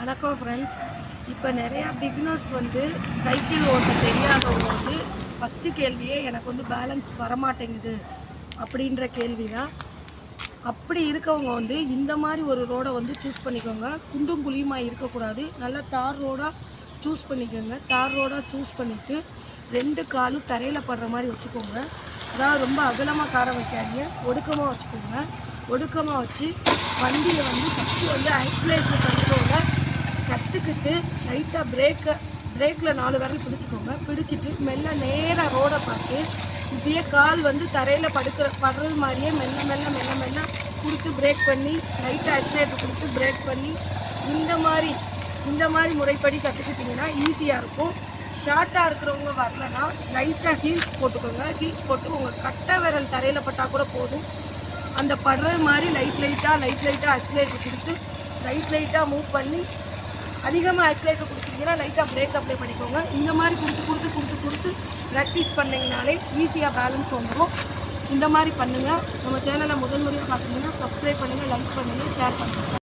வணக்கம் ஃப்ரெண்ட்ஸ் இப்போ நிறையா பிக்னஸ் வந்து சைக்கிள் ஓட்ட தெரியாதவங்க வந்து ஃபஸ்ட்டு கேள்வியே எனக்கு வந்து பேலன்ஸ் வரமாட்டேங்குது அப்படின்ற கேள்வி தான் அப்படி இருக்கவங்க வந்து இந்த மாதிரி ஒரு ரோடை வந்து சூஸ் பண்ணிக்கோங்க. குண்டும் குழியுமாக இருக்கக்கூடாது. நல்ல தார் ரோடாக சூஸ் பண்ணிக்கோங்க. தார் ரோடாக சூஸ் பண்ணிவிட்டு ரெண்டு காலும் தரையில் படுற மாதிரி வச்சுக்கோங்க. அதாவது ரொம்ப அகலமாக கார வைக்காதீங்க. ஒடுக்கமாக வச்சுக்கோங்க. ஒடுக்கமாக வச்சு வண்டியை வந்து ஃபஸ்ட்டு வந்து ஆக்சிலேட்டர் பண்ணிக்கோங்க. பிடிச்சிட்டு லைட்டாக பிரேக்கை பிரேக்கில் நாலு விரல் பிடிச்சிக்கோங்க. பிடிச்சிட்டு மெல்ல நேராக ரோடை பார்த்து இப்படியே கால் வந்து தரையில் படுக்கிற படுறது மாதிரியே மெல்ல மெல்ல மெல்ல மெல்ல கொடுத்து பிரேக் பண்ணி லைட்டாக ஆக்சிலேட்டர் கொடுத்து பிரேக் பண்ணி இந்த மாதிரி இந்த மாதிரி முறைப்படி கற்றுக்கிட்டிங்கன்னா ஈஸியாக இருக்கும். ஷார்ட்டாக இருக்கிறவங்க வரலன்னா லைட்டாக ஹீல்ஸ் போட்டுக்கோங்க. ஹீல்ஸ் போட்டு உங்கள் கட்டை விரல் தரையில் பட்டால் கூட போதும். அந்த படுறது மாதிரி லைட் லைட்டாக லைட் லைட்டாக ஆக்சிலேட்டர் கொடுத்து லைட் லைட்டாக மூவ் பண்ணி அதிகமாக ஆக்சிலேட்டர் கொடுத்தீங்கன்னா லைட்டாக பிரேக் அப்ளை பண்ணிக்கோங்க. இந்த மாதிரி கொடுத்து கொடுத்து கொடுத்து கொடுத்து ப்ராக்டிஸ் பண்ணிங்கனாலே ஈஸியாக பேலன்ஸ் வந்துடும் இந்த மாதிரி பண்ணுங்கள் நம்ம சேனலை முதல் முறையாக பார்த்தீங்கன்னா சப்ஸ்கிரைப் பண்ணுங்கள் லைக் பண்ணுங்கள் ஷேர் பண்ணுங்கள்